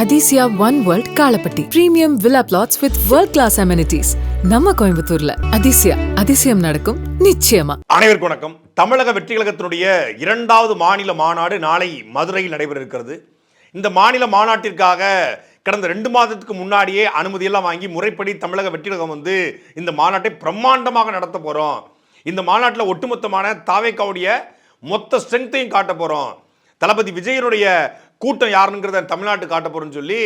Athisaya one world Kalapatti premium villa plots with world class amenities நம்ம கோயம்புத்தூர்ல அதிசயா அதிசயம் நடக்கும் நிச்சயமா. அனைவருக்கும் வணக்கம். தமிழக வெற்றி கழகத்தினுடைய இரண்டாவது மாநில மாநாடு நாளை மதுரையில் நடைபெற இருக்கிறது இந்த மாநில மாநாட்டிற்காக கடந்த ரெண்டு மாதத்துக்கு முன்னாடியே அனுமதியெல்லாம் வாங்கி முறைப்படி தமிழக வெற்றி கழகம் வந்து இந்த மாநாட்டை பிரம்மாண்டமாக நடத்த போகிறோம் இந்த மாநாட்டில் ஒட்டுமொத்தமான தாவேக்காவுடைய மொத்த ஸ்ட்ரென்த்தையும் காட்ட போகிறோம் தளபதி விஜயனுடைய கூட்டம் யாருங்கிறத தமிழ்நாட்டு காட்ட போகிறோம்னு சொல்லி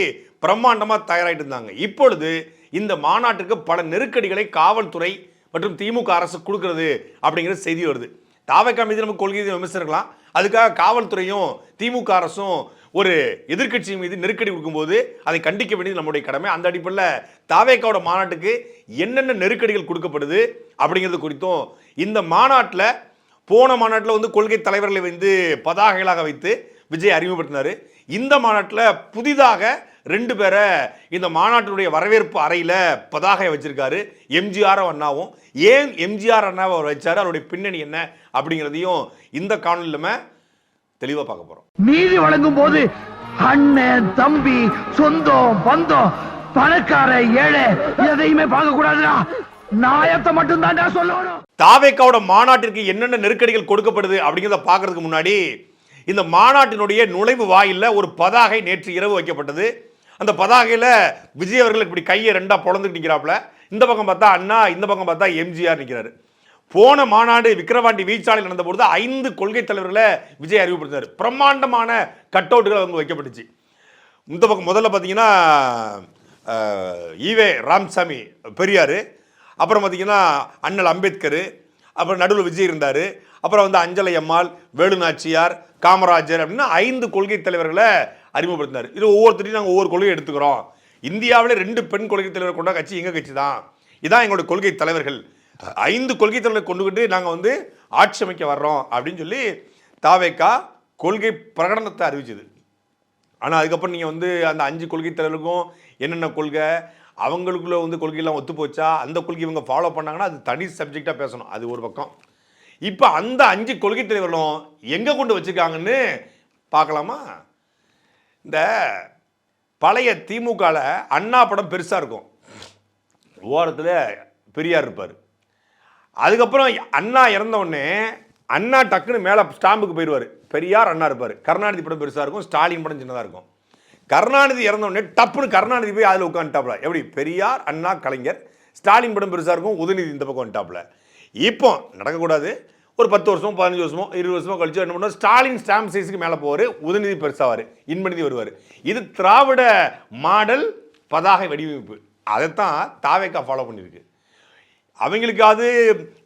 பிரம்மாண்டமாக தயாராகிட்டு இருந்தாங்க. இப்பொழுது இந்த மாநாட்டுக்கு பல நெருக்கடிகளை காவல்துறை மற்றும் திமுக அரசு கொடுக்கறது அப்படிங்கிற செய்தி வருது. தாவைக்கா மீது நம்ம கொள்கை விமர்சிக்கலாம் அதுக்காக காவல்துறையும் திமுக அரசும் ஒரு எதிர்கட்சி மீது நெருக்கடி கொடுக்கும்போது அதை கண்டிக்க வேண்டியது நம்முடைய கடமை. அந்த அடிப்படையில் தாவேக்காவோட மாநாட்டுக்கு என்னென்ன நெருக்கடிகள் கொடுக்கப்படுது அப்படிங்கிறது குறித்தும் இந்த மாநாட்டில் போன மாநாட்டில் வந்து கொள்கை தலைவர்களை வந்து பதாகைகளாக வைத்து விஜய் அறிமுகப்படுத்தினார். இந்த மாநாட்டில் புதிதாக ரெண்டு பேரை இந்த மாநாட்டினுடைய வரவேற்பு அறையில் பதாகை வச்சிருக்காரு. எம்ஜிஆர் அண்ணாவும். ஏன் எம்ஜிஆர் அண்ணாவை அவர் வச்சார்? அவருடைய பின்னணி என்ன? அப்படிங்கிறதையும் இந்த காணொலியில் தெளிவாக பார்க்க போகிறோம் நீதி வழங்கும் போது அண்ணன் தம்பி சொந்தம் பந்தம் பணக்கார ஏழை எதையுமே பார்க்க கூடாதுடா நாயத்தை மட்டும் தான் சொல்லணும். தாவேக்காவோட மாநாட்டிற்கு என்னென்ன நெருக்கடிகள் கொடுக்கப்படுது அப்படிங்கிறத பார்க்கறதுக்கு முன்னாடி இந்த மாநாட்டினுடைய நுழைவு வாயில்ல ஒரு பதாகை நேற்று இரவு வைக்கப்பட்டது. அந்த பதாகையில் விஜய் அவர்கள் இப்படி கையை ரெண்டா பொழந்துட்டு நிற்கிறாப்புல இந்த பக்கம் பார்த்தா அண்ணா இந்த பக்கம் பார்த்தா எம்ஜிஆர் நிற்கிறாரு போன மாநாடு விக்கிரவாண்டி வீச்சாலையில் நடந்தபொழுது ஐந்து கொள்கை தலைவர்களை விஜய் அறிவுப்படுத்தினார் பிரம்மாண்டமான கட் அவுட்டுகள் அவங்க வைக்கப்பட்டுச்சு. இந்த பக்கம் முதல்ல பார்த்தீங்கன்னா ஈவே ராம்சாமி பெரியார். அப்புறம் பார்த்திங்கன்னா அண்ணல் அம்பேத்கர் அப்புறம் நடுவில் விஜய் இருந்தார். அப்புறம் வந்து அஞ்சலை அம்மாள் வேலு நாச்சியார் காமராஜர் அப்படின்னு ஐந்து கொள்கை தலைவர்களை அறிமுகப்படுத்தினார். இது ஒவ்வொருத்தரையும் நாங்கள் ஒவ்வொரு கொள்கை எடுத்துக்கிறோம். இந்தியாவிலே ரெண்டு பெண் கொள்கை தலைவர் கொண்ட கட்சி எங்கள் கட்சி தான்? இதான் எங்களுடைய கொள்கை தலைவர்கள். ஐந்து கொள்கை தலைவர்களை கொண்டுகிட்டு நாங்கள் வந்து ஆட்சி அமைக்க வர்றோம் அப்படின்னு சொல்லி தாவேக்கா கொள்கை பிரகடனத்தை அறிவிச்சது. ஆனால் அதுக்கப்புறம் நீங்கள் வந்து அந்த அஞ்சு கொள்கை தலைவருக்கும் என்னென்ன கொள்கை? அவங்களுக்குள்ளே வந்து கொள்கையெல்லாம் ஒத்து போச்சா அந்த கொள்கை இவங்க ஃபாலோ பண்ணாங்கன்னா அது தனி சப்ஜெக்டாக பேசணும். அது ஒரு பக்கம். இப்போ அந்த அஞ்சு கொள்கை தலைவர்களும் எங்கே கொண்டு வச்சுருக்காங்கன்னு பார்க்கலாமா? இந்த பழைய திமுகவில் அண்ணா படம் பெருசாக இருக்கும். ஓரத்தில் பெரியார் இருப்பார். அதுக்கப்புறம் அண்ணா இறந்த அண்ணா டக்குன்னு மேலே ஸ்டாம்புக்கு போயிடுவார். பெரியார் அண்ணா இருப்பார். கருணாநிதி படம் பெருசாக இருக்கும். ஸ்டாலின் படம் சின்னதாக இருக்கும். கருணாநிதி இறந்தவொடனே டப்புனு டப்புன்னு கருணாநிதி போய் அதில் உட்காந்துட்டாப்ல எப்படி? பெரியார் அண்ணா கலைஞர் ஸ்டாலின் படம் பெருசாக இருக்கும் உதயநிதி இந்த பக்கம் வந்துட்டாப்ல இப்போ நடக்கக்கூடாது. ஒரு பத்து வருஷமோ பதினஞ்சு வருஷமோ இருபது வருஷமோ கழிச்சு என்ன பண்ணுவோம் ஸ்டாலின் ஸ்டாம்ப் சைஸுக்கு மேலே போவார் உதயநிதி பெருசாவார் இன்மநிதி வருவார். இது திராவிட மாடல் பதாகை வடிவமைப்பு. அதைத்தான் தாவேக்கா ஃபாலோ பண்ணியிருக்கு. அவங்களுக்காவது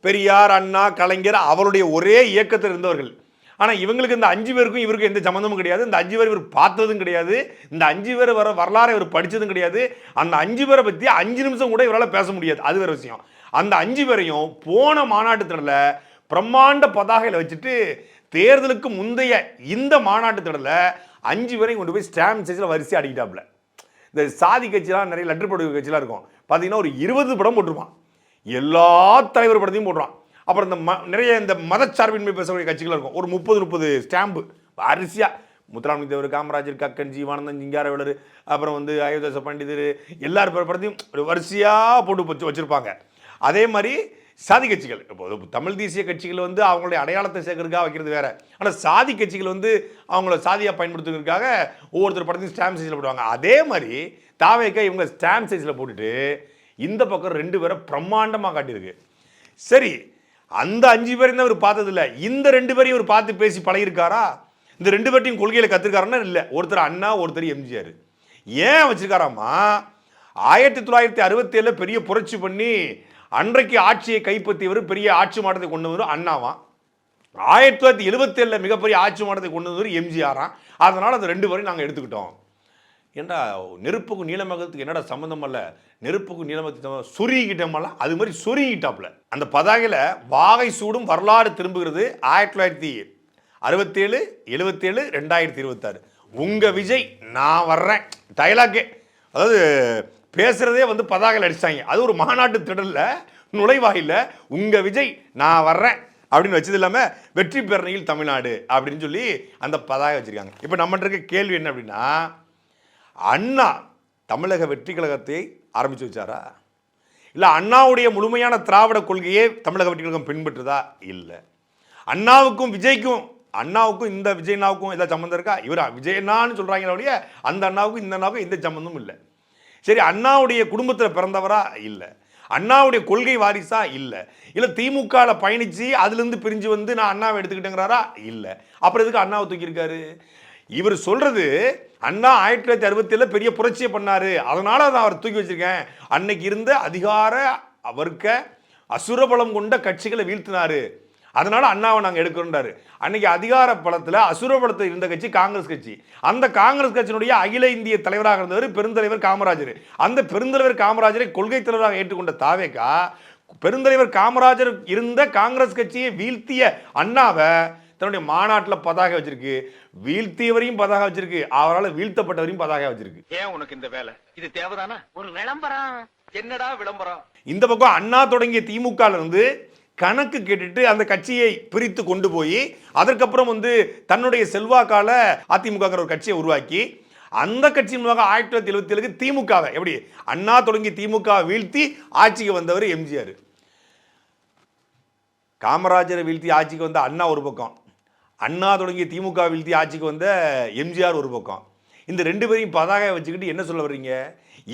பெரியார் அண்ணா கலைஞர் அவருடைய ஒரே இயக்கத்தில் இருந்தவர்கள். ஆனால் இவங்களுக்கு இந்த அஞ்சு பேருக்கும் இவருக்கு எந்த சம்மந்தமும் கிடையாது. இந்த அஞ்சு பேர் இவர் பார்த்ததும் கிடையாது. இந்த அஞ்சு பேர் வர வரலாறு இவர் படித்ததும் கிடையாது. அந்த அஞ்சு பேரை பற்றி அஞ்சு நிமிஷம் கூட இவரால் பேச முடியாது. அது வேறு விஷயம். அந்த அஞ்சு பேரையும் போன மாநாட்டு பிரம்மாண்ட பதாகையில் வச்சுட்டு தேர்தலுக்கு முந்தைய இந்த மாநாட்டு அஞ்சு பேரையும் கொண்டு போய் ஸ்டாம்ப் சைஸில் வரிசை அடிக்கிட்டாப்புல. இந்த சாதி கட்சிலாம் நிறைய லெட்டர் போடுற கட்சிலாம் இருக்கும். பார்த்தீங்கன்னா ஒரு இருபது படம் போட்டிருப்பான். எல்லா தலைவர் படத்தையும் போடுறான். அப்புறம் இந்த ம நிறைய இந்த மதச்சார்பின்மை பேசக்கூடிய கட்சிகள் இருக்கும். ஒரு முப்பது முப்பது ஸ்டாம்பு. அரிசியாக முத்துராமலிங்க தேவர் காமராஜர் கக்கன் ஜீவானந்தன் ஜிங்காரவேலர் அப்புறம் வந்து அயோத்தியாச பண்டிதர் எல்லார் படத்தையும் ஒரு வரிசையாக போட்டு வச்சு வச்சுருப்பாங்க. அதே மாதிரி சாதி கட்சிகள். இப்போ தமிழ் தேசிய கட்சிகள் வந்து அவங்களுடைய அடையாளத்தை சேர்க்கறதுக்காக வைக்கிறது வேற. ஆனால் சாதி கட்சிகள் வந்து அவங்கள சாதியாக பயன்படுத்துறதுக்காக ஒவ்வொருத்தர் படத்தையும் ஸ்டாம்ப் சைஸில் போடுவாங்க. அதே மாதிரி தாவேக்க இவங்க ஸ்டாம்ப் சைஸில் போட்டுட்டு இந்த பக்கம் ரெண்டு பேரை பிரம்மாண்டமாக காட்டியிருக்கு. சரி அந்த அஞ்சு பேரையும் தான் இவர் பார்த்ததில்ல. இந்த ரெண்டு பேரையும் இவர் பார்த்து பேசி பழகிருக்காரா இந்த ரெண்டு பேர்ட்டையும் கொள்கையில் கற்றுருக்காருன்னா இல்லை. ஒருத்தர் அண்ணா ஒருத்தர் எம்ஜிஆர். ஏன் வச்சுருக்காராம்மா? ஆயிரத்தி தொள்ளாயிரத்தி அறுபத்தி ஏழில் பெரிய புரட்சி பண்ணி அன்றைக்கு ஆட்சியை கைப்பற்றியவர் பெரிய ஆட்சி மாற்றத்தை கொண்டு வந்தவர் அண்ணாவா? ஆயிரத்தி தொள்ளாயிரத்தி எழுபத்தேழில் மிகப்பெரிய ஆட்சி மாற்றத்தை கொண்டு வந்தவர் எம்ஜிஆராம் அதனால் அந்த ரெண்டு பேரையும் நாங்கள் எடுத்துக்கிட்டோம். ஏண்டா நெருப்புக்கும் நீளமகத்துக்கு என்னடா சம்மந்தம் அல்ல நெருப்புக்கும் நீளமகத்துக்கு சொருகிக்கிட்டோமல்ல அது மாதிரி சொருகிட்டாப்புல அந்த பதாகையில் வாகை சூடும் வரலாறு திரும்புகிறது ஆயிரத்தி தொள்ளாயிரத்தி அறுபத்தேழு எழுபத்தேழு ரெண்டாயிரத்தி இருபத்தாறு. உங்கள் விஜய் நான் வர்றேன். டைலாக்கே. அதாவது பேசுகிறதே வந்து பதாகையில் அடிச்சாங்க அது ஒரு மாநாட்டு திடலில் நுழைவாயில உங்கள் விஜய் நான் வர்றேன். அப்படின்னு வச்சது இல்லாமல் வெற்றி பேரணியில் தமிழ்நாடு அப்படின்னு சொல்லி அந்த பதாகை வச்சுருக்காங்க. இப்போ நம்மகிட்ட இருக்க கேள்வி என்ன அப்படின்னா அண்ணா தமிழக வெற்றி கழகத்தை ஆரம்பித்து வச்சாரா? இல்லை அண்ணாவுடைய முழுமையான திராவிட கொள்கையே தமிழக வெற்றி கழகம் பின்பற்றுதா? இல்லை. அண்ணாவுக்கும் விஜய்க்கும் அண்ணாவுக்கும் இந்த விஜய்னாவுக்கும் ஏதாவது சம்மந்தம் இருக்கா? இவர்? விஜயண்ணான்னு சொல்கிறாங்களே ஒழிய அந்த அண்ணாவுக்கும் இந்த அண்ணாவுக்கும் எந்த சம்மந்தமும் இல்லை. சரி அண்ணாவுடைய குடும்பத்தில் பிறந்தவரா? இல்லை. அண்ணாவுடைய கொள்கை வாரிசா? இல்லை. இல்லை திமுகவில் பயணித்து அதுலேருந்து பிரிஞ்சு வந்து நான் அண்ணாவை எடுத்துக்கிட்டேங்கிறாரா? இல்லை. அப்புறம் எதுக்கு அண்ணாவை தூக்கியிருக்காரு? இவர் சொல்றது அண்ணா ஆயிரத்தி தொள்ளாயிரத்தி அறுபத்தி பெரிய புரட்சியை பண்ணாரு. அதனால அதை அவர் தூக்கி வச்சிருக்கேன். அன்னைக்கு இருந்த அதிகார அவர்க்க அசுரபலம் கொண்ட கட்சிகளை வீழ்த்தினார். அதனால அண்ணாவை நாங்கள் எடுக்கிறோன்றாரு அன்னைக்கு அதிகார பலத்தில் அசுரபலத்தில் இருந்த கட்சி காங்கிரஸ் கட்சி. அந்த காங்கிரஸ் கட்சியினுடைய அகில இந்திய தலைவராக இருந்தவர் பெருந்தலைவர் காமராஜர். அந்த பெருந்தலைவர் காமராஜரை கொள்கை தலைவராக ஏற்றுக்கொண்ட தாவேக்கா பெருந்தலைவர் காமராஜர் இருந்த காங்கிரஸ் கட்சியை வீழ்த்திய அண்ணாவை தன்னுடைய மாநாட்டில் பதாகை வச்சிருக்கு? வீழ்த்தியவரையும் பதாகை வச்சிருக்கு. அவரால் வீழ்த்தப்பட்டவரையும் பதாகை வச்சிருக்கு. ஏன் உனக்கு இந்த வேலை? இது தேவைதானா? ஒரு விளம்பரம். என்னடா விளம்பரம்? இந்த பக்கம் அண்ணா தொடங்கிய திமுக இருந்து கணக்கு கேட்டுட்டு அந்த கட்சியை பிரித்து கொண்டு போய் அதற்கப்புறம் வந்து தன்னுடைய செல்வாக்கால அதிமுகங்கிற ஒரு கட்சியை உருவாக்கி அந்த கட்சியின் மூலமாக ஆயிரத்தி தொள்ளாயிரத்தி எழுபத்தி ஏழுக்கு திமுகவை எப்படி? அண்ணா தொடங்கி திமுக வீழ்த்தி ஆட்சிக்கு வந்தவர் எம்ஜிஆர். காமராஜரை வீழ்த்தி ஆட்சிக்கு வந்த அண்ணா ஒரு பக்கம். அண்ணா தொடங்கிய திமுக வீழ்த்தி ஆட்சிக்கு வந்த எம்ஜிஆர் ஒரு பக்கம். இந்த ரெண்டு பேரையும் பதாகை வச்சுக்கிட்டு என்ன சொல்ல வர்றீங்க?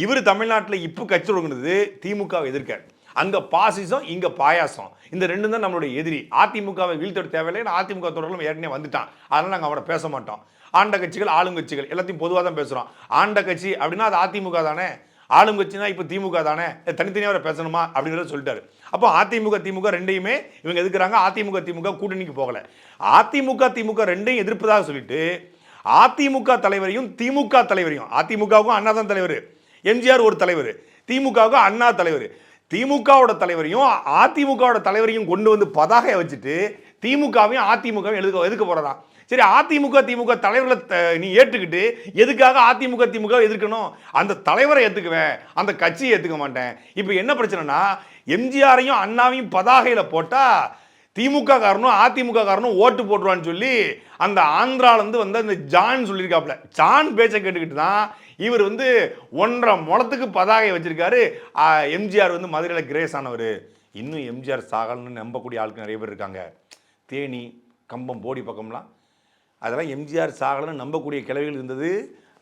இவர் தமிழ்நாட்டில் இப்போ கட்சி தொடங்கினது திமுகவை எதிர்க்க. அங்கே பாசிசம் இங்கே பாயாசம். இந்த ரெண்டும் தான் நம்மளுடைய எதிரி. அதிமுகவை வீழ்த்தோட தேவையில்லை அதிமுக தொடர்களும் ஏற்கனவே வந்துட்டான். அதனால் நாங்கள் அவனை பேச மாட்டோம். ஆண்ட கட்சிகள் ஆளுங்கட்சிகள் எல்லாத்தையும் பொதுவாக தான் பேசுகிறோம் ஆண்ட கட்சி அப்படின்னா அது அதிமுக தானே? ஆளுங்கட்சினா இப்போ திமுக தானே? தனித்தனியாக அவரை பேசணுமா? அப்படிங்கிறத சொல்லிட்டாரு. அப்போ அதிமுக திமுக ரெண்டையுமே இவங்க எதுக்குறாங்க? அதிமுக திமுக கூட்டணிக்கு போகல. அதிமுக திமுக ரெண்டையும் எதிர்ப்பதாக சொல்லிட்டு அதிமுக தலைவரையும் திமுக தலைவரையும் அதிமுகவுக்கும் அண்ணா தான் தலைவர் எம்ஜிஆர் ஒரு தலைவர் திமுகவுக்கும் அண்ணா தலைவர் திமுகவோட தலைவரையும் அதிமுகவோட தலைவரையும் கொண்டு வந்து பதாகையை வச்சுட்டு திமுகவையும் அதிமுகவையும் எழுதுக்க எதுக்க போகிறதான் சரி அதிமுக திமுக தலைவர்களை த- நீ ஏற்றுக்கிட்டு எதுக்காக அதிமுக திமுக எதிர்க்கணும்? அந்த தலைவரை ஏற்றுக்குவேன் அந்த கட்சியை ஏற்றுக்க மாட்டேன். இப்போ என்ன பிரச்சனைனா எம்ஜிஆரையும் அண்ணாவையும் பதாகையில் போட்டால் திமுக காரனும் அதிமுக காரனும் ஓட்டு போட்டுருவான்னு சொல்லி அந்த ஆந்திராலேருந்து வந்து வந்த ஜான் சொல்லியிருக்காப்ல ஜான் பேச்சை கேட்டுக்கிட்டு தான் இவர் வந்து ஒன்றரை முளத்துக்கு பதாகை வச்சிருக்காரு. எம்ஜிஆர் வந்து மதுரையில் கிரேஸ் ஆனவர். இன்னும் எம்ஜிஆர் சாகலன்னு நம்பக்கூடிய ஆளுக்கு நிறைய பேர் இருக்காங்க. தேனி கம்பம் போடி பக்கம்லாம் அதெல்லாம் எம்ஜிஆர் சாகலன்னு நம்பக்கூடிய கிளவிகள் இருந்தது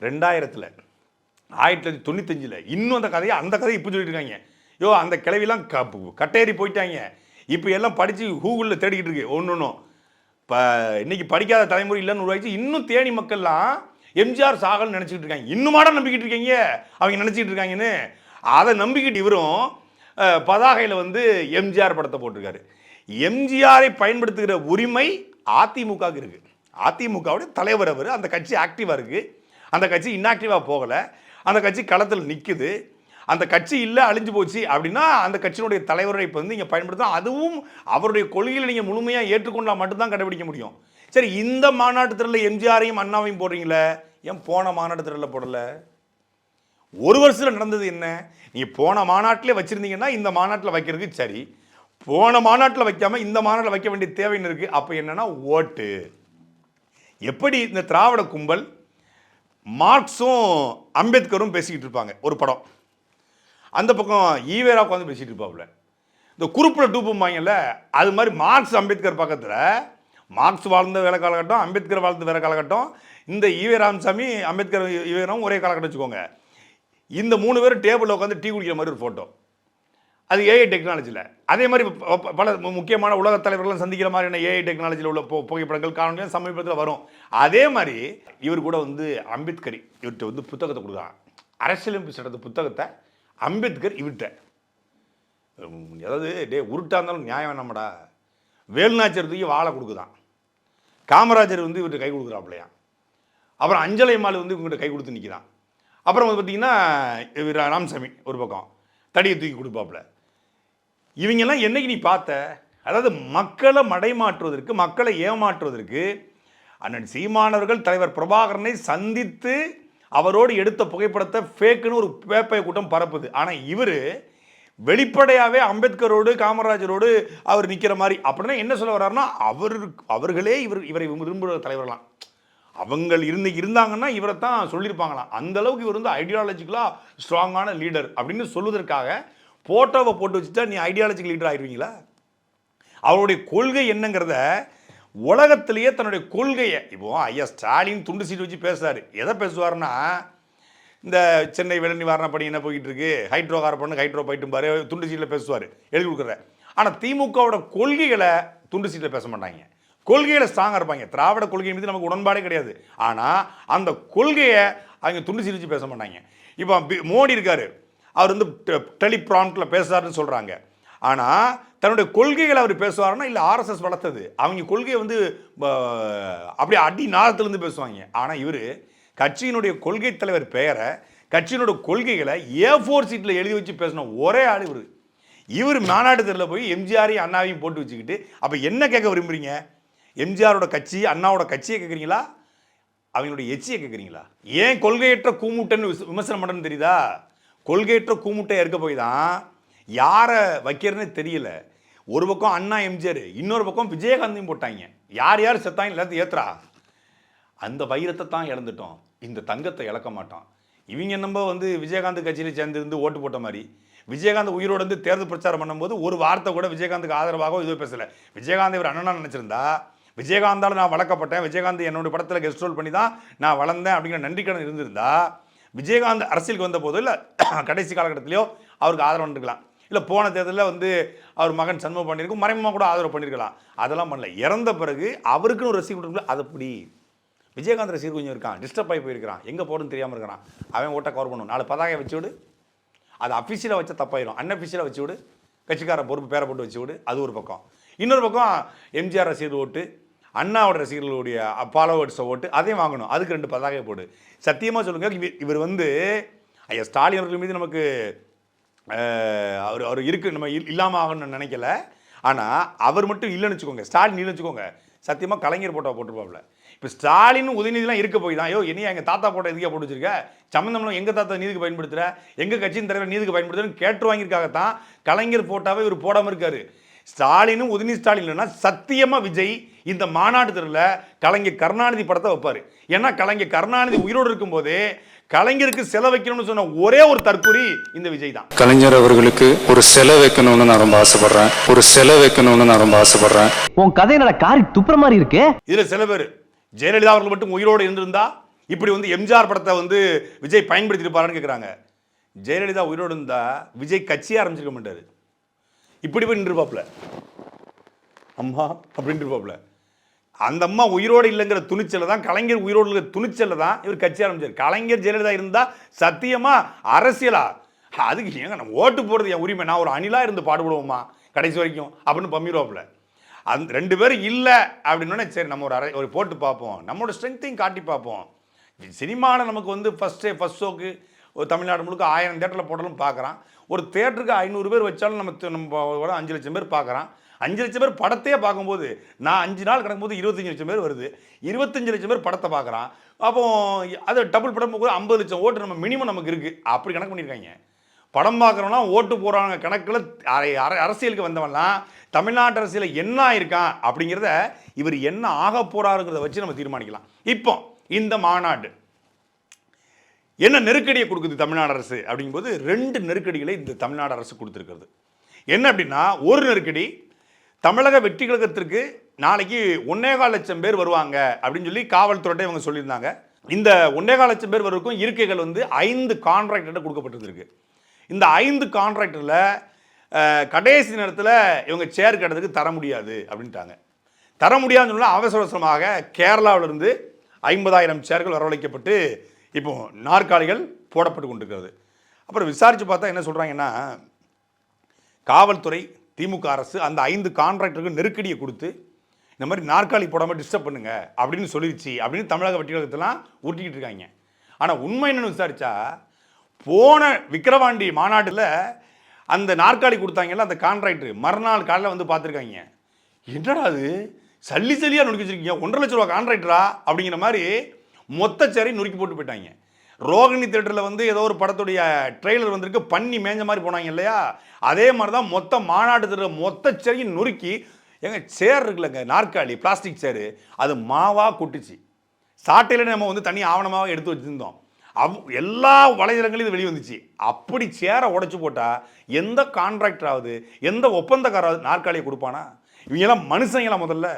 ரெண்டாயிரத்தில். ஆயிரத்தி தொள்ளாயிரத்தி தொண்ணூத்தஞ்சில். இன்னும் அந்த கதையை அந்த கதையை இப்போ சொல்லிட்டு இருக்காங்க. யோ அந்த கிளவிலாம் க கட்டேறி போயிட்டாங்க. இப்போ எல்லாம் படித்து கூகுளில் தேடிக்கிட்டு இருக்கு. ஒன்று ஒன்றும் இப்போ இன்னைக்கு படிக்காத தலைமுறை இல்லைன்னு உருவாச்சு இன்னும் தேனி மக்கள்லாம் எம்ஜிஆர் சாகல்னு நினச்சிக்கிட்டு இருக்காங்க. இன்னுமாட நம்பிக்கிட்டு இருக்கீங்க? அவங்க நினச்சிக்கிட்டு இருக்காங்கன்னு. அதை நம்பிக்கிட்டு இவரும் பதாகையில் வந்து எம்ஜிஆர் படத்தை போட்டிருக்காரு. எம்ஜிஆரை பயன்படுத்துகிற உரிமை அதிமுகவுக்கு இருக்குது அதிமுகவுடைய தலைவர் அவர் அந்த கட்சி ஆக்டிவாக இருக்குது அந்த கட்சி இன்ஆக்டிவாக போகலை. அந்த கட்சி களத்தில் நிற்குது அந்த கட்சி இல்லை அழிஞ்சு போச்சு அப்படின்னா அந்த கட்சியினுடைய தலைவரை இப்போ வந்து இங்கே பயன்படுத்தலாம் அதுவும் அவருடைய கொள்கையில் நீங்கள் முழுமையாக ஏற்றுக்கொண்டால் மட்டும்தான் கடைபிடிக்க முடியும். சரி இந்த மாநாட்டு திரளில் எம்ஜிஆரையும் அண்ணாவையும் போடுறீங்களே? ஏன் போன மாநாட்டு திரளில் போடலை? ஒரு வருஷத்தில் நடந்தது என்ன? நீ போன மாநாட்டிலே வச்சுருந்தீங்கன்னா இந்த மாநாட்டில் வைக்கிறதுக்கு சரி. போன மாநாட்டில் வைக்காமல் இந்த மாநாட்டில் வைக்க வேண்டிய தேவைன்னு இருக்குது அப்போ என்னன்னா ஓட்டு. எப்படி இந்த திராவிட கும்பல் மார்க்ஸும் அம்பேத்கரும் பேசிக்கிட்டு இருப்பாங்க ஒரு படம். அந்த பக்கம் ஈவேரா உட்காந்து பேசிகிட்டு இருப்பாப்புல. இந்த குறுப்பில் டூப்புமாங்கல்ல அது மாதிரி மார்க்ஸ் அம்பேத்கர் பக்கத்தில் மார்க்ஸ் வாழ்ந்த வேலை காலகட்டம் அம்பேத்கர் வாழ்ந்த வேலை காலகட்டம் இந்த ஈவே ராமசாமி அம்பேத்கர் ஈவேராவும் ஒரே காலகட்டம் வச்சுக்கோங்க. இந்த மூணு பேரும் டேபிளில் உட்காந்து டீ குடிக்கிற மாதிரி ஒரு ஃபோட்டோ அது ஏஐ டெக்னாலஜியில் அதே மாதிரி பல முக்கியமான உலக தலைவர்களும் சந்திக்கிற மாதிரியான ஏஐ டெக்னாலஜியில் உள்ள போ புகைப்படங்கள் காணொலிகள் சமீபத்தில் வரும். அதே மாதிரி இவர் கூட வந்து அம்பேத்கர் இவர்கிட்ட வந்து புத்தகத்தை கொடுக்குறாங்க அரசியலமைப்பு சட்டத்து புத்தகத்தை அம்பேத்கர் இவர்கிட்ட அதாவது டே உருட்டாக இருந்தாலும் நியாயம் வேணாமடா. வேலுநாச்சர் தூக்கி வாழை கொடுக்குதான். காமராஜர் வந்து இவர்கிட்ட கை கொடுக்குறாப்லையா அப்புறம் அஞ்சலை மாலை வந்து இவங்ககிட்ட கை கொடுத்து நிற்கிறான் அப்புறம் வந்து பார்த்தீங்கன்னா இவர் ராமசாமி ஒரு பக்கம். தடியை தூக்கி கொடுப்பாப்புல. இவங்கெல்லாம் என்னைக்கு நீ பார்த்த? அதாவது மக்களை மடைமாற்றுவதற்கு மக்களை ஏமாற்றுவதற்கு அண்ணன் சீமானவர்கள் தலைவர் பிரபாகரனை சந்தித்து அவரோடு எடுத்த புகைப்படத்தை ஃபேக்குன்னு ஒரு பேப்பை கூட்டம் பரப்புது. ஆனால் இவர் வெளிப்படையாகவே அம்பேத்கரோடு காமராஜரோடு அவர் நிற்கிற மாதிரி. அப்படின்னா என்ன சொல்ல வர்றாருன்னா அவர் அவர்களே இவர் இவரை விரும்புகிற தலைவர்களாம். அவங்க இருந்து இருந்தாங்கன்னா இவரை தான் சொல்லியிருப்பாங்களாம். அந்த அளவுக்கு இவர் வந்து ஐடியாலஜிக்கலாக ஸ்ட்ராங்கான லீடர் அப்படின்னு சொல்வதற்காக போட்டோவை போட்டு வச்சுட்டா நீ ஐடியாலஜிக்கல் லீடர் ஆயிடுவீங்களா அவருடைய கொள்கை என்னங்கிறத உலகத்திலேயே தன்னுடைய கொள்கையை இப்போ ஐயா ஸ்டாலின் துண்டு சீட்டு வச்சு பேசுறாரு. எதை பேசுவாருன்னா இந்த சென்னை வெள்ள நிவாரண பணி என்ன போய்கிட்டு இருக்கு ஹைட்ரோ கார் பண்ணு ஹைட்ரோ போயிட்டு பாரு துண்டு சீட்டில் பேசுவார் எழுதி கொடுக்குற ஆனால் திமுகவோட கொள்கைகளை துண்டு சீட்டில் பேச மாட்டாங்க. கொள்கையில் ஸ்ட்ராங்காக இருப்பாங்க. திராவிட கொள்கை மீது நமக்கு உடன்பாடே கிடையாது. ஆனால் அந்த கொள்கையை அவங்க துண்டு சீட்டு வச்சு பேச மாட்டாங்க. இப்போ மோடி இருக்காரு. அவர் வந்து டெலிப்ராம்ட்டில் பேசுகிறாருன்னு சொல்கிறாங்க ஆனால் தன்னுடைய கொள்கைகளை அவர் பேசுவாருன்னா இல்லை ஆர்எஸ்எஸ் வளர்த்தது. அவங்க கொள்கையை வந்து அப்படியே அடி நாளத்துலேருந்து பேசுவாங்க. ஆனால் இவர் கட்சியினுடைய கொள்கை தலைவர் பெயரை கட்சியினுடைய கொள்கைகளை ஏ ஃபோர் சீட்டில் எழுதி வச்சு பேசின ஒரே ஆள் இவர். இவர் மாநாட்டு தெருவில் போய் எம்ஜிஆரையும் அண்ணாவையும் போட்டு வச்சுக்கிட்டு அப்போ என்ன கேட்க விரும்புகிறீங்க எம்ஜிஆரோட கட்சி அண்ணாவோட கட்சியை கேட்குறீங்களா? அவங்களுடைய எச்சியை கேட்குறீங்களா? ஏன் கொள்கையற்ற கூமுட்டன்னு விமர்சனம் பண்ணுறேன்னு தெரியுதா? கொள்கையற்ற கூமுட்டை இருக்க போய் தான் யாரை வைக்கிறதுனே தெரியல. ஒரு பக்கம் அண்ணா எம்ஜிஆர் இன்னொரு பக்கம் விஜயகாந்தையும் போட்டாங்க. யார் யார் செத்தாங்க எல்லாத்தையும் ஏத்துறா. அந்த வைரத்தை தான் இழந்துட்டோம். இந்த தங்கத்தை இழக்க மாட்டோம். இவங்க நம்ம வந்து விஜயகாந்த் கட்சியில் சேர்ந்துருந்து ஓட்டு போட்ட மாதிரி. விஜயகாந்த் உயிரோடு வந்து தேர்தல் பிரச்சாரம் பண்ணும்போது ஒரு வார்த்தை கூட விஜயகாந்துக்கு ஆதரவாக எதுவும் பேசலை. விஜயகாந்த் இவர் அண்ணனா நினச்சிருந்தா? விஜயகாந்தால் நான் வளர்க்கப்பட்டேன். விஜயகாந்த் என்னோட படத்தில் கெஸ்ட் ரோல் பண்ணி தான் நான் வளர்ந்தேன் அப்படிங்கிற நன்றிக்கடன் இருந்திருந்தா விஜயகாந்த் அரசியலுக்கு வந்த போதோ இல்லை கடைசி காலகட்டத்திலையோ அவருக்கு ஆதரவு பண்ணிருக்கலாம் இல்லை போன தேர்தலில் வந்து அவர் மகன் சண்முகம் பண்ணியிருக்கும் மறைமுகமாக கூட ஆதரவு பண்ணியிருக்கலாம் அதெல்லாம் பண்ணல. இறந்த பிறகு அவருக்குன்னு ஒரு ரசிகர் இருக்குல்ல அது அப்படி விஜயகாந்த் ரசிகர் கொஞ்சம் இருக்கான் டிஸ்டர்ப் ஆகி போயிருக்கிறான். எங்கே போடுன்னு தெரியாமல் இருக்கிறான். அவன் ஓட்டை கவர் பண்ணும். நாலு பதாகை வச்சு விடு. அது அஃபிஷியலாக வச்சா தப்பாயிடும் அன்அஃபிஷியலாக வச்சு விடு. கட்சிக்கார பொறுப்பு பேரை போட்டு வச்சு விடு. அது ஒரு பக்கம். இன்னொரு பக்கம் எம்ஜிஆர் ரசிகர் ஓட்டு அண்ணாவோட ரசிகர்களுடைய ஃபாலோவர்ஸை ஓட்டு அதையும் வாங்கணும். அதுக்கு ரெண்டு பதாகை போடு. சத்தியமாக சொல்லுங்க. இவர் இவர் வந்து ஐயா ஸ்டாலின் அவர்கள் மீது நமக்கு அவர் அவர் இருக்கு நம்ம இல்- ஆகணும்னு நினைக்கல. ஆனால் அவர் மட்டும் இல்லைன்னு வச்சுக்கோங்க. ஸ்டாலின் இல்லைன்னு வச்சுக்கோங்க. சத்தியமாக கலைஞர் போட்டோ போட்டிருப்பாப்ல. இப்போ ஸ்டாலின் உதயநிதிலாம் இருக்க போய் தான் ஐயோ என்னையா எங்கள் தாத்தா போட்டோ எதுக்கே போட்டு வச்சிருக்க சம்மந்தம்லாம் எங்கள் தாத்தா நீதிக்கு பயன்படுத்துகிற எங்கள் கட்சியின் தலைவர் நீதிக்கு பயன்படுத்துகிறேன்னு கேட்டு வாங்கியிருக்காக தான் கலைஞர் போட்டாவே இவர் போடாமல் இருக்காரு. ஸ்டாலினும் உதயநிதி ஸ்டாலின் இல்லைன்னா சத்தியமாக விஜய் இந்த மாநாடு தெருவில் கலைஞர் கருணாநிதி படத்தை வைப்பார். ஏன்னா கலைஞர் கருணாநிதி உயிரோடு இருக்கும்போதே கலைஞருக்கு செலவைக்கணும்னு சொன்ன ஒரே ஒரு தற்குறி இந்த விஜய் தான். கலைஞர் அவர்களுக்கு ஒரு சிலை வைக்கணும்னு நான் ரொம்ப ஆசைப்படுறேன். ஒரு சிலை வைக்கணும்னு நான் ரொம்ப ஆசைப்படுறேன். உன் கதை என்னடா காரி துப்புற மாதிரி இருக்கு. இதில் சில பேர் ஜெயலலிதா அவர்கள் மட்டும் உயிரோடு இருந்திருந்தா இப்படி வந்து எம்ஜிஆர் படத்தை வந்து விஜய் பயன்படுத்தியிருப்பாருன்னு கேட்குறாங்க ஜெயலலிதா உயிரோடு இருந்தா விஜய் கட்சியே ஆரம்பிச்சிருக்க மாட்டாரு. இப்படி போய் நின்றுப்பாப்ல அம்மா அப்படின்ட்டு இருப்பாப்ல அந்த அம்மா உயிரோடு இல்லைங்கிற துணிச்சலை தான் கலைஞர் உயிரோடு இருக்கிற துணிச்சலை தான் இவர் கட்சி ஆரம்பிச்சார். கலைஞர் ஜெயலலிதா இருந்தால் சத்தியமா அரசியலா? அதுக்கு ஏங்க நம்ம ஓட்டு போடுறது என் உரிமை? நான் ஒரு அணிலாக இருந்து பாடுபடுவோமா கடைசி வரைக்கும் அப்படின்னு பம்மிடுவாப்புல அந்த ரெண்டு பேரும் இல்லை அப்படின்னோடனே சரி நம்ம ஒரு அரை ஒரு போட்டு பார்ப்போம். நம்மளோட ஸ்ட்ரென்த்தையும் காட்டி பார்ப்போம். சினிமாவில் நமக்கு வந்து ஃபஸ்ட்டே ஃபஸ்ட் ஷோக்கு ஒரு தமிழ்நாடு முழுக்க ஆயிரம் தேட்டரில் போட்டாலும் பார்க்குறான். ஒரு தேட்டருக்கு ஐநூறு பேர் வச்சாலும் நம்ம நம்ம அஞ்சு லட்சம் பேர் பார்க்குறான். அஞ்சு லட்சம் பேர் படத்தையே பார்க்கும்போது நான் அஞ்சு நாள் கிடக்கும்போது இருபத்தஞ்சி லட்சம் பேர் வருது. இருபத்தஞ்சு லட்சம் பேர் படத்தை பார்க்குறான். அப்போ அது டபுள் படம் போது ஐம்பது லட்சம் ஓட்டு நம்ம மினிமம் நமக்கு இருக்குது அப்படி கணக்கு பண்ணியிருக்காங்க. படம் பார்க்குறோம்னா ஓட்டு போகிறாங்க கணக்கில் அரை- அரை- அரசியலுக்கு வந்தவன்லாம் தமிழ்நாட்டு அரசியலில் என்ன ஆயிருக்கான் அப்படிங்கிறத இவர் என்ன ஆக போகிறாருங்கிறத வச்சு நம்ம தீர்மானிக்கலாம். இப்போ இந்த மாநாடு. என்ன நெருக்கடியை கொடுக்குது தமிழ்நாடு அரசு அப்படிங்கும்போது ரெண்டு நெருக்கடிகளை இந்த தமிழ்நாடு அரசு கொடுத்துருக்கிறது. என்ன அப்படின்னா ஒரு நெருக்கடி தமிழக வெற்றி கழகத்திற்கு நாளைக்கு ஒன்னேகால் லட்சம் பேர் வருவாங்க அப்படின்னு சொல்லி காவல்துறையிட்ட இவங்க சொல்லியிருந்தாங்க. இந்த ஒன்னேகால் லட்சம் பேர் வருவதற்கும் இருக்கைகள் வந்து ஐந்து கான்ட்ராக்டர்கிட்ட கொடுக்கப்பட்டிருக்கு இந்த ஐந்து கான்ட்ராக்டரில் கடைசி நேரத்தில் இவங்க சேர் கட்டத்துக்கு தர முடியாது அப்படின்ட்டாங்க. தர முடியாதுன்னு சொன்னால் அவசர அவசரமாக கேரளாவிலிருந்து ஐம்பதாயிரம் சேர்கள் வரவழைக்கப்பட்டு இப்போது நாற்காலிகள் போடப்பட்டு கொண்டிருக்கிறது. அப்புறம் விசாரித்து பார்த்தா என்ன சொல்கிறாங்கன்னா காவல்துறை திமுக அரசு அந்த ஐந்து கான்ட்ராக்டருக்கு நெருக்கடியை கொடுத்து இந்த மாதிரி நாற்காலி போடாமல் டிஸ்டர்ப் பண்ணுங்க அப்படின்னு சொல்லிடுச்சு அப்படின்னு தமிழக வெற்றிகளத்தெல்லாம் ஊட்டிக்கிட்டு இருக்காங்க. ஆனால் உண்மை என்னன்னு விசாரித்தா போன விக்கிரவாண்டி மாநாட்டில் அந்த நாற்காலி கொடுத்தாங்கல்ல அந்த கான்ட்ராக்டர் மறுநாள் காலையில் வந்து பார்த்துருக்காங்க. என்னடா அது? சல்லி சல்லியாக நுணுக்கி வச்சுருக்கீங்க. ஒன்றரை லட்ச ரூபா கான்ட்ராக்டரா அப்படிங்கிற மாதிரி மொத்த சேரி நுறுக்கி போட்டு போயிட்டாங்க. ரோகிணி தேட்டரில் வந்து ஏதோ ஒரு படத்துடைய ட்ரெய்லர் வந்திருக்கு பண்ணி மேஞ்ச மாதிரி போனாங்க இல்லையா? அதே மாதிரி தான் மொத்த மாநாட்டு தேட்டரில் மொத்த சேரையும் நுறுக்கி எங்க சேர் இருக்குல்லங்க நாற்காலி பிளாஸ்டிக் சேரு அது மாவாக கொட்டுச்சு. சாட்டையில் நம்ம வந்து தனி ஆவணமாக எடுத்து வச்சுருந்தோம். அவ் எல்லா வலைதளங்களும் இது வெளிவந்துச்சு. அப்படி சேரை உடச்சி போட்டால் எந்த கான்ட்ராக்டராவது எந்த ஒப்பந்தக்காராவது நாற்காலியை கொடுப்பானா? இவங்கெல்லாம் மனுஷங்களாம் முதல்ல.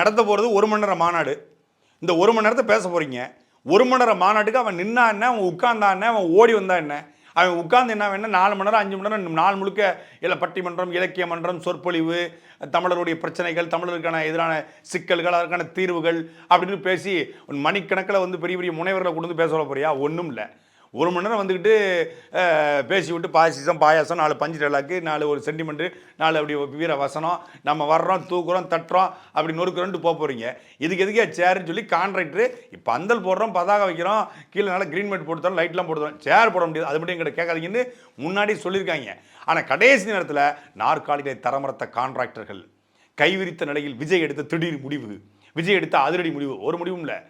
நடத்த போகிறது ஒரு மணி நேரம் மாநாடு. இந்த ஒரு மணி நேரத்தை பேச போகிறீங்க ஒரு மணி நேரம் மாநாட்டுக்கு அவன் நின்னா என்ன? அவன் உட்கார்ந்தா என்ன? அவன் ஓடி வந்தா என்ன? அவன் உட்கார்ந்து என்ன வேணா நாலு மணி நேரம் அஞ்சு மணி நேரம் நாள் முழுக்க இல்லை பட்டிமன்றம் இலக்கிய மன்றம் சொற்பொழிவு தமிழருடைய பிரச்சனைகள் தமிழருக்கான எதிரான சிக்கல்கள் அதற்கான தீர்வுகள் அப்படின்னு பேசி மணிக்கணக்கில் வந்து பெரிய பெரிய முனைவர்களை கொண்டு வந்து பேச சொல்ல போறியா? ஒன்றும் இல்லை. ஒரு மணி நேரம் வந்துக்கிட்டு பேசிவிட்டு பேசி விட்டு பாயாசம் நாலு பஞ்சு டலாக்கு நாலு ஒரு சென்டிமெண்ட்டு நாலு அப்படி வீர வசனம் நம்ம வர்றோம் தூக்குறோம் தட்டுறோம் அப்படி நொறுக்குறோன்ட்டு போக போகிறீங்க இதுக்கு எதுக்கே சேர்னு சொல்லி கான்ட்ராக்டரு இப்போ அந்தல் போடுறோம் பதாக வைக்கிறோம் கீழே நல்லா க்ரீன் மேட் போட்டு தரோம் லைட்லாம் போட்டு தரோம் சேர் போட முடியாது. அது மட்டும் எங்கிட்ட கேட்காதீங்கன்னு முன்னாடி சொல்லியிருக்காங்க. ஆனால் கடைசி நேரத்தில் நாற்காலிகளை தரமரத்த கான்ட்ராக்டர்கள் கைவிரித்த நிலையில் விஜய் எடுத்த திடீர் முடிவு விஜய் எடுத்த அதிரடி முடிவு ஒரு முடிவும் இல்லை.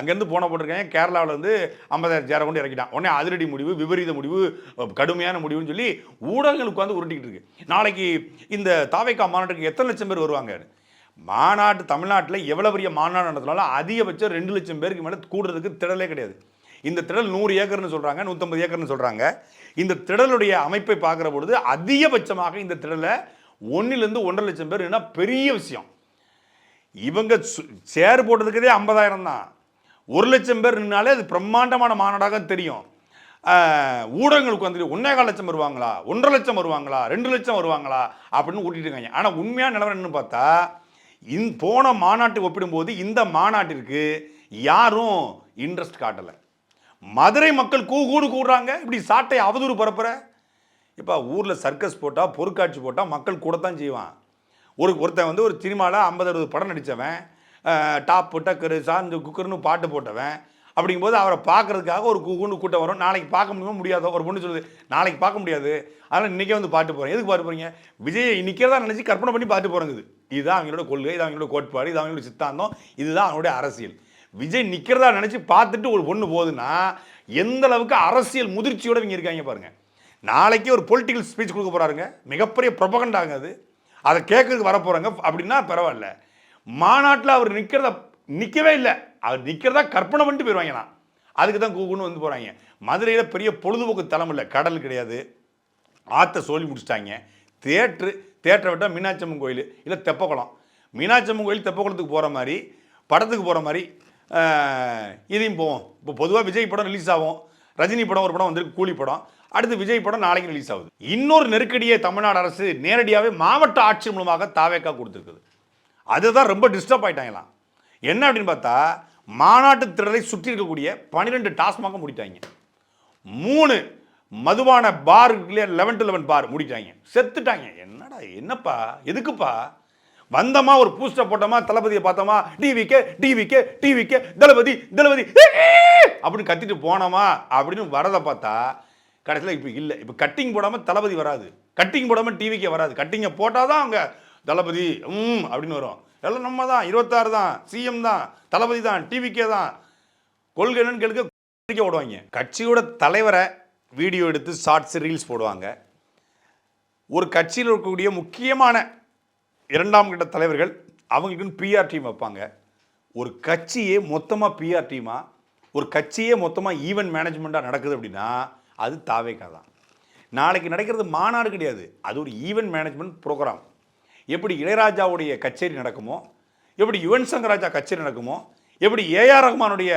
அங்கேருந்து போன போட்டிருக்காங்க கேரளாவில் வந்து ஐம்பதாயிரம் சேரை கொண்டு இறக்கிட்டான். உடனே அதிரடி முடிவு விபரீத முடிவு கடுமையான முடிவுன்னு சொல்லி ஊடகங்கள் உட்காந்து உருட்டிக்கிட்டு இருக்கு. நாளைக்கு இந்த தாவைக்கா மாநாட்டுக்கு எத்தனை லட்சம் பேர் வருவாங்க? மாநாட்டு தமிழ்நாட்டில் எவ்வளோ பெரிய மாநாடு நடத்தினாலும் அதிகபட்சம் ரெண்டு லட்சம் பேருக்கு மேலே கூடுறதுக்கு திடலே கிடையாது. இந்த திடல் நூறு ஏக்கர்னு சொல்கிறாங்க நூற்றம்பது ஏக்கர்னு சொல்கிறாங்க இந்த திடலுடைய அமைப்பை பார்க்குற பொழுது அதிகபட்சமாக இந்த திடலை ஒன்றிலேருந்து ஒன்றரை லட்சம் பேர் என்ன பெரிய விஷயம். இவங்க சு- சேர் போட்டதுக்கதே ஐம்பதாயிரம் தான். ஒரு லட்சம் பேர் நின்னாலே அது பிரம்மாண்டமான மாநாடாக தெரியும். ஊடகங்களுக்கு வந்துட்டு ஒன்றே கால் லட்சம் வருவாங்களா? ஒன்றரை லட்சம் வருவாங்களா? ரெண்டு லட்சம் வருவாங்களா? அப்படின்னு கூட்டிகிட்டு இருக்காங்க. ஆனால் உண்மையான நிலவரம் என்னன்னு பார்த்தா இந் போன மாநாட்டுக்கு ஒப்பிடும்போது இந்த மாநாட்டிற்கு யாரும் இன்ட்ரெஸ்ட் காட்டலை. மதுரை மக்கள் கூ கூடு கூடுறாங்க. இப்படி சாட்டை அவதூறு பரப்புற. இப்போ ஊரில் சர்க்கஸ் போட்டால் பொருட்காட்சி போட்டால் மக்கள் கூட தான் செய்வான். ஒரு ஒருத்தன் வந்து ஒரு சினிமாவில் ஐம்பது அறுபது படம் நடித்தவன் டாப் டக்கரு சாந்து குக்கர்னு பாட்டு போட்டவன். அப்படிங்கும்போது அவரை பார்க்கறதுக்காக ஒரு குகுன்னு கூட்டம் வரும். நாளைக்கு பார்க்க முடியுமோ முடியாதோ ஒரு பொண்ணு சொல்லுது நாளைக்கு பார்க்க முடியாது. அதனால் இன்றைக்கே வந்து பாட்டு போகிறேன் எதுக்கு பாட்டு போகிறீங்க விஜயை இன்றைக்கே தான் நினச்சி கற்பனை பண்ணி பாட்டு போகிறங்குது இதுதான் அவங்களோட கொள்கை இது அவங்களோட கோட்பாடு இது அவங்களோட சித்தாந்தம் இதுதான் அவங்களுடைய அரசியல். விஜய் நிற்கிறதா நினச்சி பார்த்துட்டு ஒரு பொண்ணு போகுதுன்னா எந்த அளவுக்கு அரசியல் முதிர்ச்சியோடு இவங்க இருக்காங்க பாருங்கள் நாளைக்கு ஒரு பொலிட்டிக்கல் ஸ்பீச் கொடுக்க போகிறாருங்க மிகப்பெரிய ப்ரொபகண்டாங்க அது. அதை கேட்கறதுக்கு வர போகிறாங்க அப்படின்னா பரவாயில்ல. மாநாட்டில் அவர் நிற்கிறத நிற்கவே இல்லை. அவர் நிற்கிறதா கற்பனை பண்ணிட்டு போயிடுவாங்களாம் அதுக்கு தான் கூகுன்னு வந்து போகிறாங்க மதுரையில் பெரிய பொழுதுபோக்கு தலம் இல்லை கடல் கிடையாது. ஆற்றை சோழி முடிச்சிட்டாங்க. தேட்ரு தேட்டரை விட்டால் மீனாட்சம்மன் கோயில் இல்லை தெப்பக்குளம். மீனாட்சம்மன் கோயில் தெப்பக்குளத்துக்கு போகிற மாதிரி படத்துக்கு போகிற மாதிரி இதையும் போவோம். இப்போ பொதுவாக விஜய் படம் ரிலீஸ் ஆகும். ரஜினி படம் ஒரு படம் வந்திருக்கு கூலி படம். அடுத்து விஜய் படம் நாளைக்கு ரிலீஸ் ஆகுது. இன்னொரு நெருக்கடியை தமிழ்நாடு அரசு நேரடியாகவே மாவட்ட ஆட்சி மூலமாக தாவேக்கா கொடுத்துருக்குது. அதுதான் ரொம்ப டிஸ்டர்ப் ஆயிட்டாங்களாம். என்ன அப்படின்னு பார்த்தா மாநாட்டு திடலை சுற்றி இருக்கக்கூடிய பன்னிரெண்டு டாஸ்மாக முடித்தாங்க மூணு மதுபான பார் இல்லையா லெவன் டு லெவன் பார் முடித்தாங்க செத்துட்டாங்க. என்னடா என்னப்பா எதுக்குப்பா? வந்தமா ஒரு பூஸ்டர் போட்டோமா தளபதியை பார்த்தோமா டிவிக்கே டிவிக்கே டிவிக்கே தளபதி தளபதி அப்படின்னு கத்திட்டு போனோமா அப்படின்னு வரதை பார்த்தா கடைசியில் இப்போ இல்லை. இப்போ கட்டிங் போடாமல் தளபதி வராது. கட்டிங் போடாமல் டிவிக்கே வராது. கட்டிங்கை போட்டால் தான் அவங்க தளபதி ம் அப்படின்னு வரும். எல்லாம் நம்ம தான் இருபத்தாறு தான் சிஎம் தான் தளபதி தான் டிவிக்கே தான். கொள்கை என்னன்னு கேளுக்க விடுவாங்க கட்சியோட தலைவரை வீடியோ எடுத்து ஷார்ட்ஸ் ரீல்ஸ் போடுவாங்க. ஒரு கட்சியில் இருக்கக்கூடிய முக்கியமான இரண்டாம் கட்ட தலைவர்கள் அவங்களுக்குன்னு பிஆர் டீம் வைப்பாங்க. ஒரு கட்சியே மொத்தமாக பிஆர் டீமாக ஒரு கட்சியே மொத்தமாக ஈவெண்ட் மேனேஜ்மெண்ட்டாக நடக்குது அப்படின்னா அது தாவேக்கா தான். நாளைக்கு நடக்கிறது மாநாடு கிடையாது. அது ஒரு ஈவெண்ட் மேனேஜ்மெண்ட் ப்ரோக்ராம் எப்படி இளையராஜாவுடைய கச்சேரி நடக்குமோ எப்படி யுவன் சங்கர் ராஜா கச்சேரி நடக்குமோ எப்படி ஏஆர் ரஹ்மானுடைய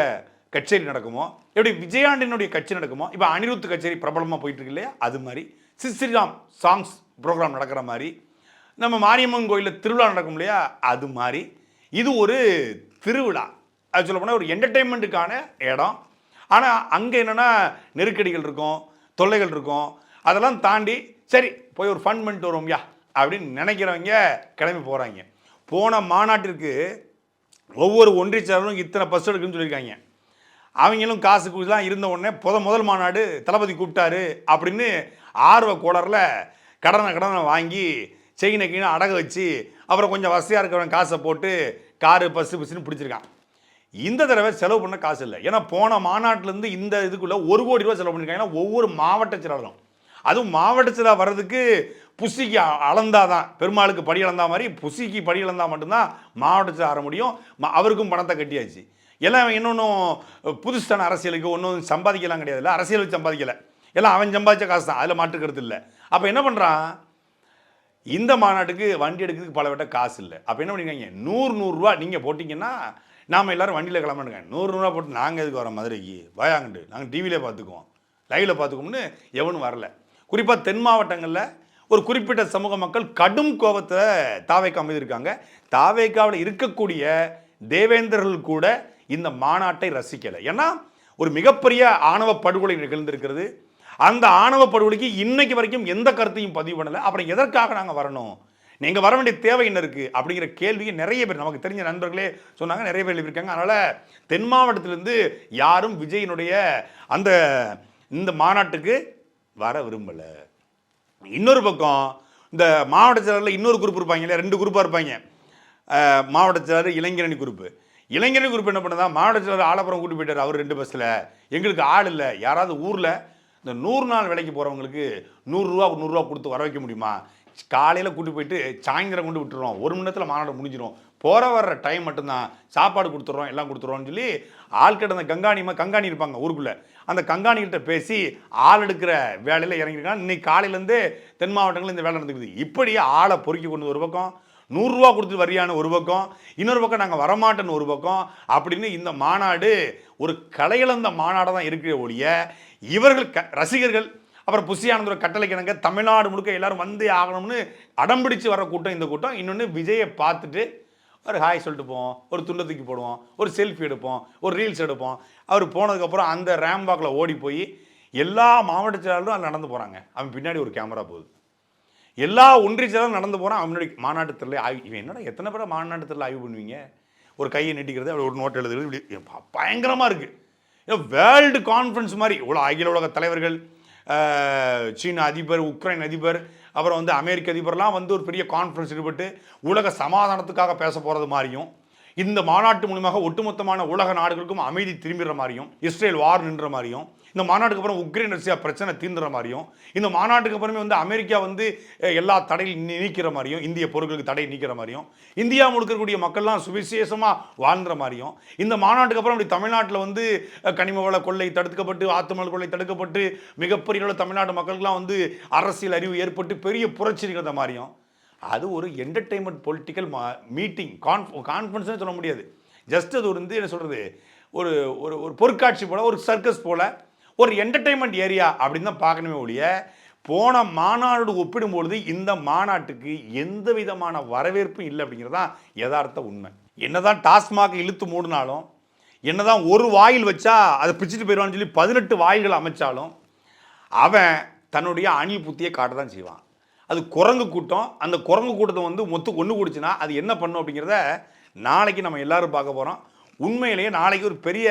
கச்சேரி நடக்குமோ எப்படி விஜயாண்டினுடைய கட்சி நடக்குமோ இப்போ அனிருத் கச்சேரி பிரபலமாக போயிட்டு இருக்கு இல்லையா? அது மாதிரி. சிஸ்ரிராம் சாங்ஸ் ப்ரோக்ராம் நடக்கிற மாதிரி. நம்ம மாரியம்மன் கோயிலில் திருவிழா நடக்கும் இல்லையா? அது மாதிரி. இது ஒரு திருவிழா. அது சொல்ல போனால் ஒரு என்டர்டெயின்மெண்ட்டுக்கான இடம். ஆனால் அங்கே என்னென்னா நெருக்கடிகள் இருக்கும் தொல்லைகள் இருக்கும். அதெல்லாம் தாண்டி சரி போய் ஒரு ஃபன் பண்ணிட்டு வருவோம்யா அப்படின்னு நினைக்கிறவங்க கிளம்பி போகிறாங்க போன மாநாட்டிற்கு ஒவ்வொரு ஒன்றிய செயலரும் இத்தனை பஸ் எடுக்குன்னு சொல்லியிருக்காங்க. அவங்களும் காசு கூலிலாம் இருந்த உடனே புத முதல் மாநாடு தளபதி கூப்பிட்டாரு அப்படின்னு ஆர்வ கோளரில் கடனை கடனை வாங்கி செயினை கீழே அடகு வச்சு அப்புறம் கொஞ்சம் வசதியாக இருக்கிறவன் காசை போட்டு காரு பஸ்ஸு பஸ்ஸுன்னு பிடிச்சிருக்கான். இந்த தடவை செலவு பண்ண காசு இல்லை. ஏன்னா போன மாநாட்டிலேருந்து இந்த இதுக்குள்ளே ஒரு கோடி ரூபா செலவு பண்ணியிருக்காங்க ஏன்னா ஒவ்வொரு மாவட்ட செயலாளரும் அதுவும் மாவட்ட செயலாளர் வர்றதுக்கு புசிக்கு அ- அளந்தாதான். பெருமாளுக்கு படி அளந்தா மாதிரி புசிக்கு படி அளந்தா மட்டும்தான் மாவட்டத்தில் ஆற முடியும். அவருக்கும் பணத்தை கட்டியாச்சு. எல்லாம் இன்னொன்றும் புதுசான அரசியலுக்கு ஒன்றும் சம்பாதிக்கலாம் கிடையாதுல்ல அரசியல் வச்சு சம்பாதிக்கலை. எல்லாம் அவன் சம்பாதிச்ச காசு தான் அதில் மாற்றுக்கிறது இல்லை. அப்போ என்ன பண்ணுறான் இந்த மாநாட்டுக்கு வண்டி எடுக்கிறதுக்கு பல விட்ட காசு இல்லை. அப்போ என்ன பண்ணிருக்காங்க? நூறு நூறுரூவா நீங்கள் போட்டிங்கன்னா நாம் எல்லாரும் வண்டியில் கிளம்பணுங்க நூறு நூறுரூவா போட்டு நாங்கள் எதுக்கு வரோம் மதுரைக்கு? வயாங்கண்டு நாங்கள் டிவியிலே பார்த்துக்குவோம். லைவில் பார்த்துக்குவோம்னு எவனும் வரல. குறிப்பாக தென் மாவட்டங்களில் ஒரு குறிப்பிட்ட சமூக மக்கள் கடும் கோபத்தை தாவைக்கா மீது இருக்காங்க தாவைக்காவில் இருக்கக்கூடிய தேவேந்திரர்கள் கூட இந்த மாநாட்டை ரசிக்கலை. ஏன்னா ஒரு மிகப்பெரிய ஆணவ படுகொலை நிகழ்ந்திருக்கிறது. அந்த ஆணவ படுகொலைக்கு இன்னைக்கு வரைக்கும் எந்த கருத்தையும் பதிவு பண்ணலை. அப்புறம் எதற்காக நாங்கள் வரணும்? நீங்கள் வர வேண்டிய தேவை என்ன இருக்குது அப்படிங்கிற கேள்வியை நிறைய பேர் நமக்கு தெரிஞ்ச நண்பர்களே சொன்னாங்க. நிறைய பேர் எழுப்பியிருக்காங்க அதனால் தென் மாவட்டத்திலேருந்து யாரும் விஜயினுடைய அந்த இந்த மாநாட்டுக்கு வர விரும்பலை. இன்னொரு பக்கம் இந்த மாவட்ட செயலரில் இன்னொரு குரூப் இருப்பாங்க இல்லையா? ரெண்டு குரூப்பாக இருப்பாங்க. மாவட்ட செயலர் இளைஞரணி குரூப்பு இளைஞரணி குரூப் என்ன பண்ணுதா மாவட்ட செயலர் ஆலப்புறம் கூட்டி போயிட்டார் அவர் ரெண்டு பஸ்ஸில் எங்களுக்கு ஆள் இல்லை யாராவது ஊரில் இந்த நூறு நாள் வேலைக்கு போகிறவங்களுக்கு நூறுரூவா நூறுரூவா கொடுத்து வர வைக்க முடியுமா? காலையில் கூட்டி போயிட்டு சாயந்தரம் கொண்டு விட்டுருவோம் ஒரு மணி நேரத்தில் மாநாடு முடிஞ்சிடும் போகிற வர்ற டைம் மட்டும்தான். சாப்பாடு கொடுத்துட்றோம் எல்லாம் கொடுத்துட்றோம்னு சொல்லி ஆள் கிட்ட அந்த கங்காணிமா கங்காணி இருப்பாங்க ஊருக்குள்ளே. அந்த கங்காணிகிட்ட பேசி ஆள் எடுக்கிற வேலையில் இறங்கியிருக்காங்க. இன்னைக்கு காலையிலேருந்து தென் மாவட்டங்களில் இந்த வேலை நடந்துக்குது. இப்படி ஆளை பொறுக்கி கொண்டு ஒரு பக்கம் நூறுரூவா கொடுத்து வரியான ஒரு பக்கம் இன்னொரு பக்கம் நாங்கள் வரமாட்டேன்னு ஒரு பக்கம் அப்படின்னு இந்த மாநாடு ஒரு கலையிழந்த மாநாடாக தான் இருக்கிற ஒழிய இவர்கள் க ரசிகர்கள் அப்புறம் புசியானந்தோட கட்டளை கிணங்க தமிழ்நாடு முழுக்க எல்லாரும் வந்தே ஆகணும்னு அடம்பிடிச்சு வர கூட்டம் இந்த கூட்டம். இன்னொன்று விஜயை பார்த்துட்டு ஒரு ஹாய் சொல்லிட்டு போவோம் ஒரு துண்டத்துக்கு தூக்கி போடுவோம் ஒரு செல்ஃபி எடுப்போம் ஒரு ரீல்ஸ் எடுப்போம் அவர் போனதுக்கப்புறம் அந்த ரேம்பாக்கில் ஓடி போய் எல்லா மாவட்ட செயலாளரும் அதில் நடந்து போகிறாங்க அவன் பின்னாடி ஒரு கேமரா போகுது. எல்லா ஒன்றிய செயலாளரும் நடந்து போகிறான் அவன் முன்னாடி மாநாட்டு தெருல ஆய்வு இவன் என்னடா எத்தனை பேரை மாநாட்டு தெருல ஆய்வு பண்ணுவீங்க? ஒரு கையை நீட்டிக்கிறது அப்படி ஒரு நோட் எழுதுறது இப்படி பயங்கரமாக இருக்குது வேர்ல்டு கான்ஃபரன்ஸ் மாதிரி. இவ்வளோ அகில உலக தலைவர்கள் சீன அதிபர் உக்ரைன் அதிபர் அப்புறம் வந்து அமெரிக்க அதிபர்லாம் வந்து ஒரு பெரிய கான்ஃபரன்ஸ் ஈடுபட்டு உலக சமாதானத்துக்காக பேச போகிறது மாதிரியும் இந்த மாநாட்டு மூலியமாக ஒட்டுமொத்தமான உலக நாடுகளுக்கும் அமைதி திரும்பிடுற மாதிரியும் இஸ்ரேல் வார் நின்ற மாதிரியும் இந்த மாநாட்டுக்கு அப்புறம் உக்ரைன் ரஷ்யா பிரச்சனை தீர்ந்துற மாதிரியும் இந்த மாநாட்டுக்கு அப்புறமே வந்து அமெரிக்கா வந்து எல்லா தடையும் நீக்கிற மாதிரியும் இந்திய பொருட்களுக்கு தடை நீக்கிற மாதிரியும் இந்தியா முழுக்க இருக்கக்கூடிய மக்கள்லாம் சுவிசேஷமாக வாழ்ந்துற மாதிரியும் இந்த மாநாட்டுக்கு அப்புறம் அப்படி தமிழ்நாட்டில் வந்து கனிம வள கொள்ளை தடுக்கப்பட்டு ஆத்துமல் கொள்ளை தடுக்கப்பட்டு மிகப்பெரிய தமிழ்நாட்டு மக்களுக்கெல்லாம் வந்து அரசியல் அறிவு ஏற்பட்டு பெரிய புரட்சி நிகழ்ந்த மாதிரியும் அது ஒரு என்டர்டெயின்மெண்ட் பொலிட்டிக்கல் மா மீட்டிங் கான்ஃப் கான்ஃபரன்ஸ்னு சொல்ல முடியாது. ஜஸ்ட் அது வந்து என்ன சொல்கிறது ஒரு ஒரு ஒரு பொருட்காட்சி போல் ஒரு சர்க்கஸ் போல் ஒரு என்டர்டெயின்மெண்ட் ஏரியா அப்படின்னு தான் பார்க்கணுமே ஒழிய போன மாநாடு ஒப்பிடும்பொழுது இந்த மாநாட்டுக்கு எந்த விதமான வரவேற்பும் இல்லை அப்படிங்கிறது தான் யதார்த்த உண்மை. என்னதான் டாஸ்மாக இழுத்து மூடினாலும் என்னதான் ஒரு வாயில் வச்சா அதை பிச்சுட்டு போயிடுவான்னு சொல்லி பதினெட்டு வாயில்கள் அமைச்சாலும் அவன் தன்னுடைய அணி புத்தியை காட்ட தான் செய்வான். அது குரங்கு கூட்டம். அந்த குரங்கு கூட்டத்தை வந்து மொத்து ஒன்று கூடுச்சுன்னா அது என்ன பண்ணும் அப்படிங்கிறத நாளைக்கு நம்ம எல்லாரும் பார்க்க போகிறோம் உண்மையிலேயே நாளைக்கு ஒரு பெரிய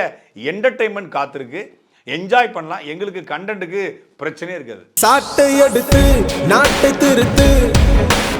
என்டர்டெயின்மெண்ட் காத்திருக்கு. என்ஜாய் பண்ணலாம். எங்களுக்கு கண்டென்ட்டுக்கு பிரச்சனையே இருக்காது. சாட்டை எடுத்து நாட்டை திருத்து